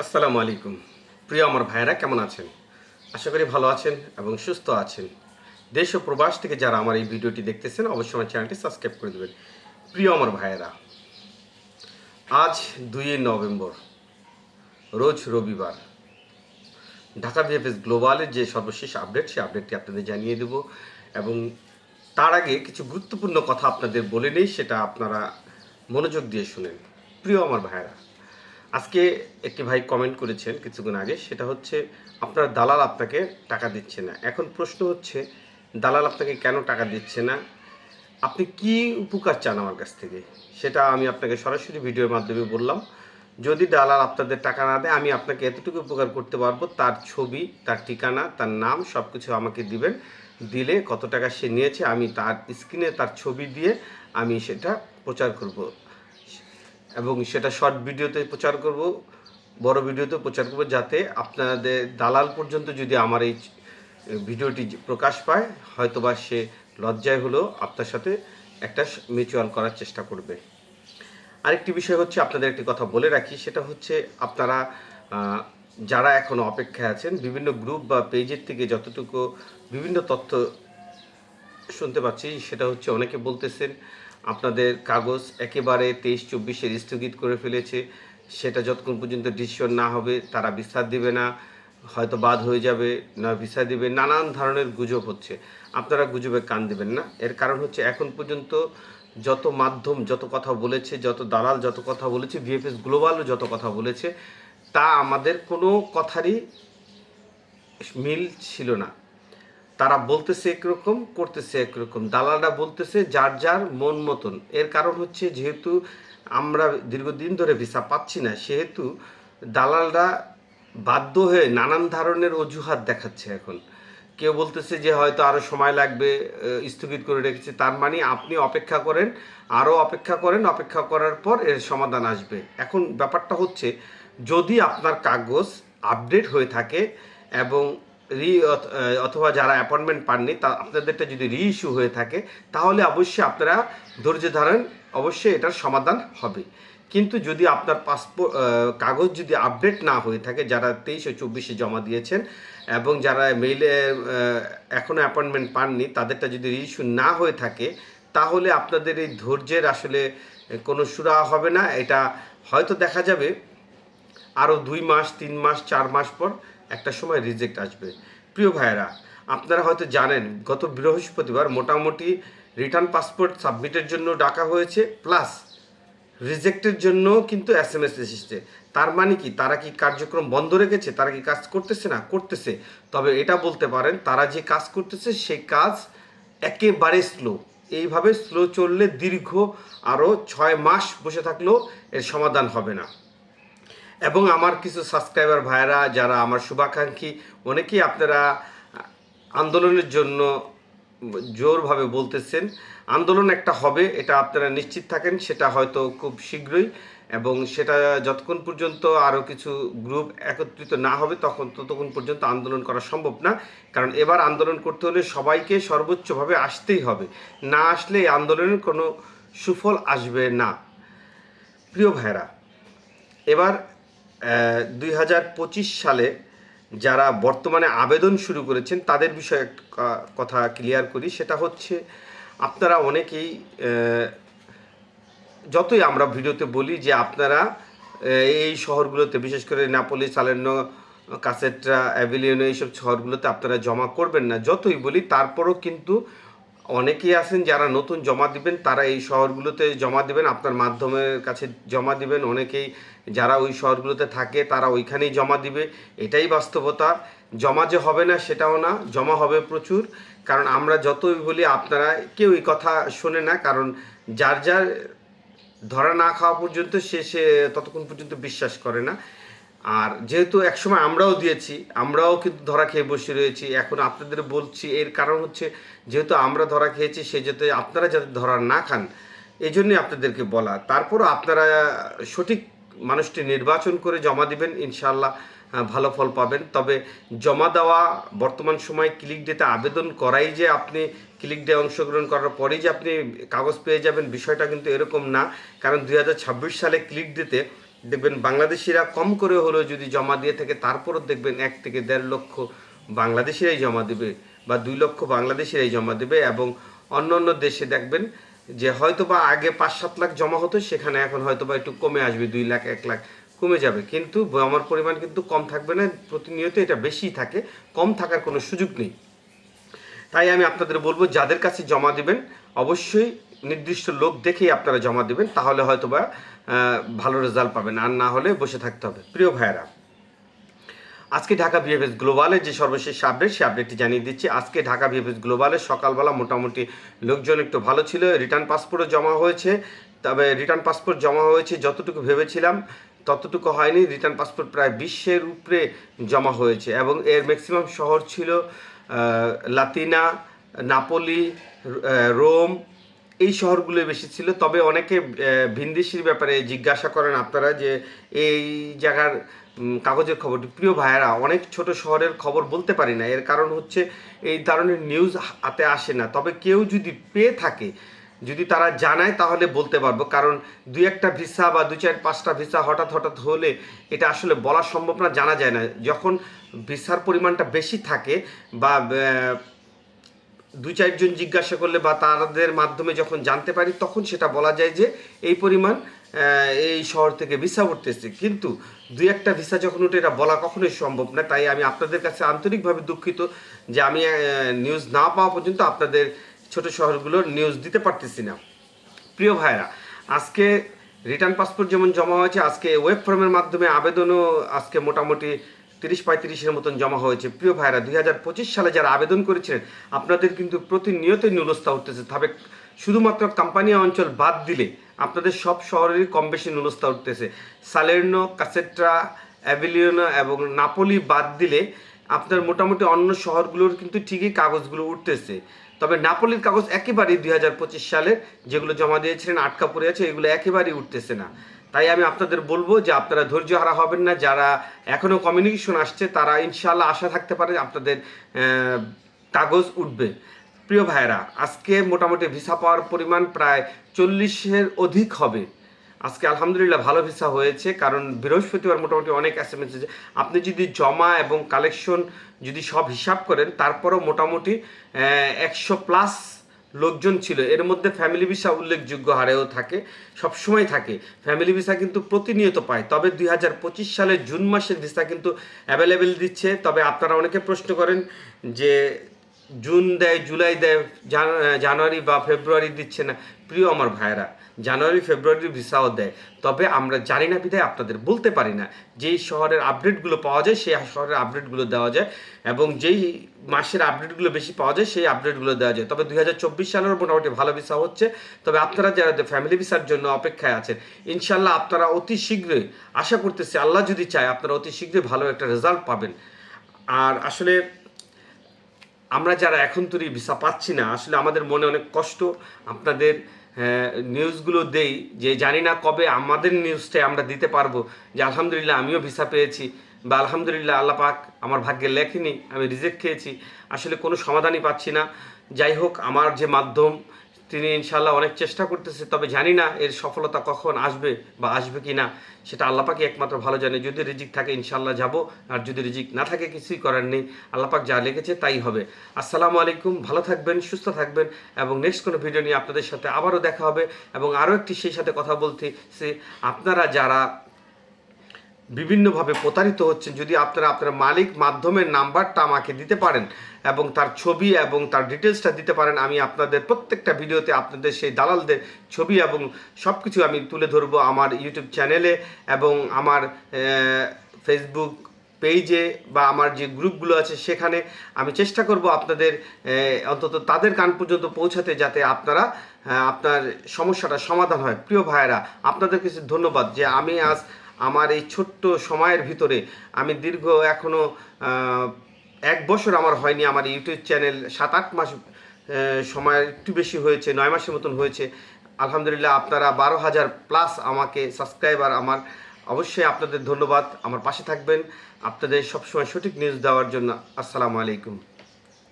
আসসালামু আলাইকুম। প্রিয় আমার ভাইয়েরা, কেমন আছেন? আশা করি ভালো আছেন এবং সুস্থ আছেন। দেশ ও প্রবাস থেকে যারা আমার এই ভিডিওটি দেখতেছেন, অবশ্যই আমার চ্যানেলটি সাবস্ক্রাইব করে দেবেন। প্রিয় আমার ভাইয়েরা, আজ দুই নভেম্বর, রোজ রবিবার। ঢাকা বিএফএস গ্লোবালের যে সর্বশেষ আপডেট, সেই আপডেটটি আপনাদের জানিয়ে দেব এবং তার আগে কিছু গুরুত্বপূর্ণ কথা আপনাদের বলে নেই, সেটা আপনারা মনোযোগ দিয়ে শুনেন। প্রিয় আমার ভাইয়েরা আজকে একটি ভাই কমেন্ট করেছেন কিছুক্ষণ আগে, সেটা হচ্ছে, আপনার দালাল আপনাকে টাকা দিচ্ছে না। এখন প্রশ্ন হচ্ছে, দালাল আপনাকে কেন টাকা দিচ্ছে না? আপনি কি উপকার চান আমার কাছ থেকে? সেটা আমি আপনাকে সরাসরি ভিডিওর মাধ্যমে বললাম। যদি দালাল আপনাদের টাকা না দেয়, আমি আপনাকে এতটুকু উপকার করতে পারব, তার ছবি, তার ঠিকানা, তার নাম সব কিছু আমাকে দিবেন। দিলে কত টাকা সে নিয়েছে, আমি তার স্ক্রিনে তার ছবি দিয়ে আমি সেটা প্রচার করব। এবং সেটা শর্ট ভিডিওতে প্রচার করব, বড় ভিডিওতে প্রচার করব, যাতে আপনাদের দালাল পর্যন্ত যদি আমার এই ভিডিওটি প্রকাশ পায়, হয়তোবা সে লজ্জায় হলেও আপনার সাথে একটা মিউচুয়াল করার চেষ্টা করবে। আরেকটি বিষয় হচ্ছে, আপনাদের একটি কথা বলে রাখি, সেটা হচ্ছে আপনারা যারা এখনও অপেক্ষায় আছেন, বিভিন্ন গ্রুপ বা পেজের থেকে যতটুকু বিভিন্ন তথ্য শুনতে পাচ্ছি, সেটা হচ্ছে অনেকে বলতেছেন আপনাদের কাগজ একেবারে তেইশ, চব্বিশের স্থগিত করে ফেলেছে। সেটা যতক্ষণ পর্যন্ত ডিসিশন না হবে, তারা বিস্তার দিবে না। হয়তো বাদ হয়ে যাবে, না ভিসা দিবে, নানান ধরনের গুজব হচ্ছে। আপনারা গুজবে কান দিবেন না। এর কারণ হচ্ছে, এখন পর্যন্ত যত মাধ্যম যত কথা বলেছে, যত দালাল যত কথা বলেছে, ভিএফএস গ্লোবালও যত কথা বলেছে, তা আমাদের কোনো কথারই মিল ছিল না। তারা বলতেছে একরকম, করতেছে একরকম। দালালরা বলতেছে যার যার মন মতন। এর কারণ হচ্ছে যেহেতু আমরা দীর্ঘদিন ধরে ভিসা পাচ্ছি না, সেহেতু দালালরা বাধ্য হয়ে নানান ধরনের অজুহাত দেখাচ্ছে এখন। কেউ বলতেছে যে হয়তো আরও সময় লাগবে স্থগিত করে রেখেছে। তার মানে আপনি অপেক্ষা করেন আরও অপেক্ষা করেন, অপেক্ষা করার পর এর সমাধান আসবে। এখন ব্যাপারটা হচ্ছে, যদি আপনার কাগজ আপডেট হয়ে থাকে এবং রি অথবা যারা অ্যাপয়েন্টমেন্ট পাননি, তা আপনাদেরটা যদি রি ইস্যু হয়ে থাকে, তাহলে অবশ্যই আপনারা ধৈর্য ধরেন অবশ্যই এটার সমাধান হবে। কিন্তু যদি আপনার পাসপোর্ট কাগজ যদি আপডেট না হয়ে থাকে, যারা তেইশ, চব্বিশে জমা দিয়েছেন, এবং যারা মেইলে এখনও অ্যাপয়েন্টমেন্ট পাননি, তাদেরটা যদি রি ইস্যু না হয়ে থাকে, তাহলে আপনাদের এই ধৈর্যের আসলে কোনো সুরা হবে না। এটা হয়তো দেখা যাবে আরও দুই মাস, তিন মাস, চার মাস পর একটা সময় রিজেক্ট আসবে। প্রিয় ভাইয়েরা, আপনারা হয়তো জানেন, গত বৃহস্পতিবার মোটামুটি রিটার্ন পাসপোর্ট সাবমিটের জন্য ডাকা হয়েছে প্লাস রিজেক্টের জন্য কিন্তু এস এম এস এসেছে। তার মানে কি? তারা কি কার্যক্রম বন্ধ রেখেছে? তারা কি কাজ করতেছে না? করতেছে। তবে এটা বলতে পারেন, তারা যে কাজ করতেছে, সেই কাজ একেবারে স্লো এইভাবে স্লো চললে দীর্ঘ আরও ছয় মাস বসে থাকলেও এর সমাধান হবে না। এবং আমার কিছু সাবস্ক্রাইবার ভাইয়েরা যারা আমার শুভাকাঙ্ক্ষী, অনেকেই আপনারা আন্দোলনের জন্য জোরভাবে বলতেছেন। আন্দোলন একটা হবে, এটা আপনারা নিশ্চিত থাকেন, সেটা হয়তো খুব শীঘ্রই এবং সেটা যতক্ষণ পর্যন্ত আরও কিছু গ্রুপ একত্রিত না হবে, তখন ততক্ষণ পর্যন্ত আন্দোলন করা সম্ভব না। কারণ এবার আন্দোলন করতে হলে সবাইকে সর্বোচ্চভাবে আসতেই হবে। না আসলে এই আন্দোলনের কোনো সুফল আসবে না। প্রিয় ভাইরা এবার দুই হাজার পঁচিশ সালে যারা বর্তমানে আবেদন শুরু করেছেন, তাদের বিষয়ে কথা ক্লিয়ার করি। সেটা হচ্ছে, আপনারা অনেকেই যতই আমরা ভিডিওতে বলি যে আপনারা এই শহরগুলোতে, বিশেষ করে নাপোলি, সালের্নো, কাসেট্রা, অ্যাভিলিয়ন, এইসব শহরগুলোতে আপনারা জমা করবেন না। যতই বলি, তারপরও কিন্তু অনেকেই আছেন যারা নতুন জমা দিবেন, তারা এই শহরগুলোতে জমা দিবেন, আপনার মাধ্যমের কাছে জমা দিবেন। অনেকেই যারা ওই শহরগুলোতে থাকে, তারা ওইখানেই জমা দিবে। এটাই বাস্তবতা। জমা যে হবে না, সেটাও না। জমা হবে প্রচুর। কারণ আমরা যতই বলি, আপনারা কেউ এই কথা শোনে না। কারণ যার যার ধরা না খাওয়া পর্যন্ত সে সে ততক্ষণ পর্যন্ত বিশ্বাস করে না। আর যেহেতু একসময় আমরাও দিয়েছি, আমরাও কিন্তু ধরা খেয়ে বসে রয়েছি। এখন আপনাদের বলছি, এর কারণ হচ্ছে যেহেতু আমরা ধরা খেয়েছি, সে যাতে আপনারা যাতে ধরা না খান এই জন্যই আপনাদেরকে বলা। তারপরও আপনারা সঠিক মানুষটি নির্বাচন করে জমা দিবেন ইনশাল্লাহ ভালো ফল পাবেন। তবে জমা দেওয়া বর্তমান সময় ক্লিক ডেতে আবেদন করাই যে আপনি ক্লিক ডে অংশগ্রহণ করার পরেই যে আপনি কাগজ পেয়ে যাবেন, বিষয়টা কিন্তু এরকম না। কারণ দুই হাজার ছাব্বিশ সালে ক্লিক ডেতে দেখবেন বাংলাদেশিরা কম করে হলেও যদি জমা দিয়ে থাকে, তারপরও দেখবেন এক থেকে দেড় লক্ষ বাংলাদেশিরাই জমা দেবে বা দুই লক্ষ বাংলাদেশিরাই জমা দেবে এবং অন্য অন্য দেশে দেখবেন যে হয়তো বা আগে পাঁচ সাত লাখ জমা হতো, সেখানে এখন হয়তো বা একটু কমে আসবে, দুই লাখ, এক লাখ কমে যাবে। কিন্তু জমার পরিমাণ কিন্তু কম থাকবে না, প্রতিনিয়ত এটা বেশি থাকে, কম থাকার কোনো সুযোগ নেই। তাই আমি আপনাদের বলব, যাদের কাছে জমা দেবেন, অবশ্যই নির্দিষ্ট লোক দেখেই আপনারা জমা দেবেন, তাহলে হয়তো বা ভালো রেজাল্ট পাবেন। আর না হলে বসে থাকতে হবে। প্রিয় ভাইয়েরা, আজকে ঢাকা বিএফএস গ্লোবালের যে সর্বশেষ আপডেট সেই আপডেটটি জানিয়ে দিচ্ছি। আজকে ঢাকা বিএফএস গ্লোবালে সকালবেলা মোটামুটি লোকজন একটু ভালো ছিল রিটার্ন পাসপোর্টও জমা হয়েছে। তবে রিটার্ন পাসপোর্ট জমা হয়েছে, যতটুকু ভেবেছিলাম, ততটুকু হয়নি। রিটার্ন পাসপোর্ট প্রায় বিশ্বের উপরে জমা হয়েছে এবং এর ম্যাক্সিমাম শহর ছিল লাতিনা, নাপোলি রোম এই শহরগুলো বেশি ছিল। তবে অনেকে ভিনদেশির ব্যাপারে জিজ্ঞাসা করেন আপনারা যে, এই জায়গার কাগজের খবরটি প্রিয় ভাইয়েরা, অনেক ছোট শহরের খবর বলতে পারি না। এর কারণ হচ্ছে, এই ধরনের নিউজ হাতে আসে না। তবে কেউ যদি পেয়ে থাকে, যদি তারা জানায়, তাহলে বলতে পারব। কারণ দু একটা ভিসা বা দু চার পাঁচটা ভিসা হঠাৎ হঠাৎ হলে, এটা আসলে বলা সম্ভব না, জানা যায় না। যখন ভিসার পরিমাণটা বেশি থাকে বা দু চারজন জিজ্ঞাসা করলে বা তাদের মাধ্যমে যখন জানতে পারি, তখন সেটা বলা যায় যে এই পরিমাণ এই শহর থেকে ভিসা উঠতেছে। কিন্তু দুই একটা ভিসা যখন উঠে, এটা বলা কখনোই সম্ভব না। তাই আমি আপনাদের কাছে আন্তরিকভাবে দুঃখিত যে আমি নিউজ না পাওয়া পর্যন্ত আপনাদের ছোট শহরগুলোর নিউজ দিতে পারতেছি না। প্রিয় ভাইরা আজকে রিটার্ন পাসপোর্ট যেমন জমা হয়েছে, আজকে ওয়েব ফর্মের মাধ্যমে আবেদনও আজকে মোটামুটি তিরিশ পঁয়ত্রিশের মতন জমা হয়েছে। প্রিয় ভাইরা, দুই হাজার পঁচিশ সালে যারা আবেদন করেছিলেন, আপনাদের কিন্তু প্রতিনিয়তই নুলস্থা উঠতেছে। তবে শুধুমাত্র কাম্পানিয়া অঞ্চল বাদ দিলে আপনাদের সব শহরেরই কম বেশি নুলস্থা উঠতেছে। সালের্নো কাসেট্রা অ্যাভিলিয়নো এবং নাপোলি বাদ দিলে আপনার মোটামুটি অন্য শহরগুলোর কিন্তু ঠিকই কাগজগুলো উঠতেছে। তবে নাপোলির কাগজ একেবারেই দুই হাজার পঁচিশ সালের, যেগুলো জমা দিয়েছিলেন আটকা পড়ে আছে, এগুলো একেবারেই উঠতেছে না। তাই আমি আপনাদের বলব যে আপনারা ধৈর্য হারা হবেন না। যারা এখনও কমিউনিকেশন আসছে, তারা ইনশাল্লাহ আশা থাকতে পারে আপনাদের কাগজ উঠবে। প্রিয় ভাইয়েরা, আজকে মোটামুটি ভিসা পাওয়ার পরিমাণ প্রায় চল্লিশের অধিক হবে। আজকে আলহামদুলিল্লাহ ভালো ভিসা হয়েছে, কারণ বৃহস্পতিবার মোটামুটি অনেক এস এম এস, আপনি যদি জমা এবং কালেকশন যদি সব হিসাব করেন, তারপরও মোটামুটি একশো প্লাস লোকজন ছিল। এর মধ্যে ফ্যামিলি ভিসা উল্লেখযোগ্য হারেও থাকে, সবসময় থাকে। ফ্যামিলি ভিসা কিন্তু প্রতিনিয়ত পায়। তবে দুই হাজার পঁচিশ সালের জুন মাসের ভিসা কিন্তু অ্যাভেলেবেল দিচ্ছে। তবে আপনারা অনেকে প্রশ্ন করেন যে জুন দেয়, জুলাই দেয় জানুয়ারি বা ফেব্রুয়ারি দিচ্ছে না। প্রিয় আমার ভাইয়েরা, জানুয়ারি, ফেব্রুয়ারি ভিসাও দেয়। তবে আমরা জানি না বিধায় আপনাদের বলতে পারি না যেই শহরের আপডেটগুলো পাওয়া যায়, সেই শহরের আপডেটগুলো দেওয়া যায় এবং যেই মাসের আপডেটগুলো বেশি পাওয়া যায়, সেই আপডেটগুলো দেওয়া যায়। তবে দুই হাজার চব্বিশ সালের মোটামুটি ভালো ভিসা হচ্ছে। তবে আপনারা যারা ফ্যামিলি ভিসার জন্য অপেক্ষায় আছেন ইনশাল্লাহ আপনারা অতি শীঘ্রই, আশা করতেছি আল্লাহ যদি চায়, আপনারা অতি শীঘ্রই ভালো একটা রেজাল্ট পাবেন। আর আসলে আমরা যারা এখন তৈরি ভিসা পাচ্ছি না, আসলে আমাদের মনে অনেক কষ্ট। আপনাদের নিউজগুলো দেই যে জানি না কবে আমাদের নিউজটাই আমরা দিতে পারব। যে আলহামদুলিল্লাহ আমিও ভিসা পেয়েছি বা আলহামদুলিল্লাহ আল্লাহ পাক আমার ভাগ্যে লেখেনি, আমি রিজেক্ট খেয়েছি। আসলে কোনো সমাধানই পাচ্ছি না। যাই হোক, আমার যে মাধ্যম তিনি ইনশাল্লাহ অনেক চেষ্টা করতেছে, তবে জানি না এর সফলতা কখন আসবে বা আসবে কি না সেটা আল্লাপাকে একমাত্র ভালো জানে। যদি রিজিক থাকে ইনশাল্লাহ যাব, আর যদি রিজিক না থাকে, কিছুই করার নেই। আল্লাপাক যা লেগেছে তাই হবে। আসসালামু আলাইকুম, ভালো থাকবেন, সুস্থ থাকবেন, এবং নেক্সট কোনো ভিডিও নিয়ে আপনাদের সাথে আবারও দেখা হবে, এবং আরও একটি সেই সাথে কথা বলতে আপনারা যারা বিভিন্নভাবে প্রতারিত হচ্ছেন যদি আপনারা আপনার মালিক মাধ্যমের নাম্বারটা আমাকে দিতে পারেন এবং তার ছবি এবং তার ডিটেলসটা দিতে পারেন, আমি আপনাদের প্রত্যেকটা ভিডিওতে আপনাদের সেই দালালদের ছবি এবং সব কিছু আমি তুলে ধরবো আমার ইউটিউব চ্যানেলে এবং আমার ফেসবুক পেজে বা আমার যে গ্রুপগুলো আছে সেখানে আমি চেষ্টা করব আপনাদের অন্তত তাদের কান পর্যন্ত পৌঁছাতে যাতে আপনারা আপনার সমস্যাটা সমাধান হয়। প্রিয় ভাইয়েরা আপনাদের কিছু ধন্যবাদ যে আমি আজ আমার এই ছোট্ট সময়ের ভিতরে আমি দীর্ঘ এখনও এক বছর আমার হয়নি, আমার ইউটিউব চ্যানেল সাত আট মাস সময় একটু বেশি হয়েছে, নয় মাসের মতন হয়েছে। আলহামদুলিল্লাহ আপনারা বারো হাজার প্লাস আমাকে সাবস্ক্রাইবার আমার। অবশ্যই আপনাদের ধন্যবাদ। আমার পাশে থাকবেন। আপনাদের সবসময় সঠিক নিউজ দেওয়ার জন্য আসসালামু আলাইকুম।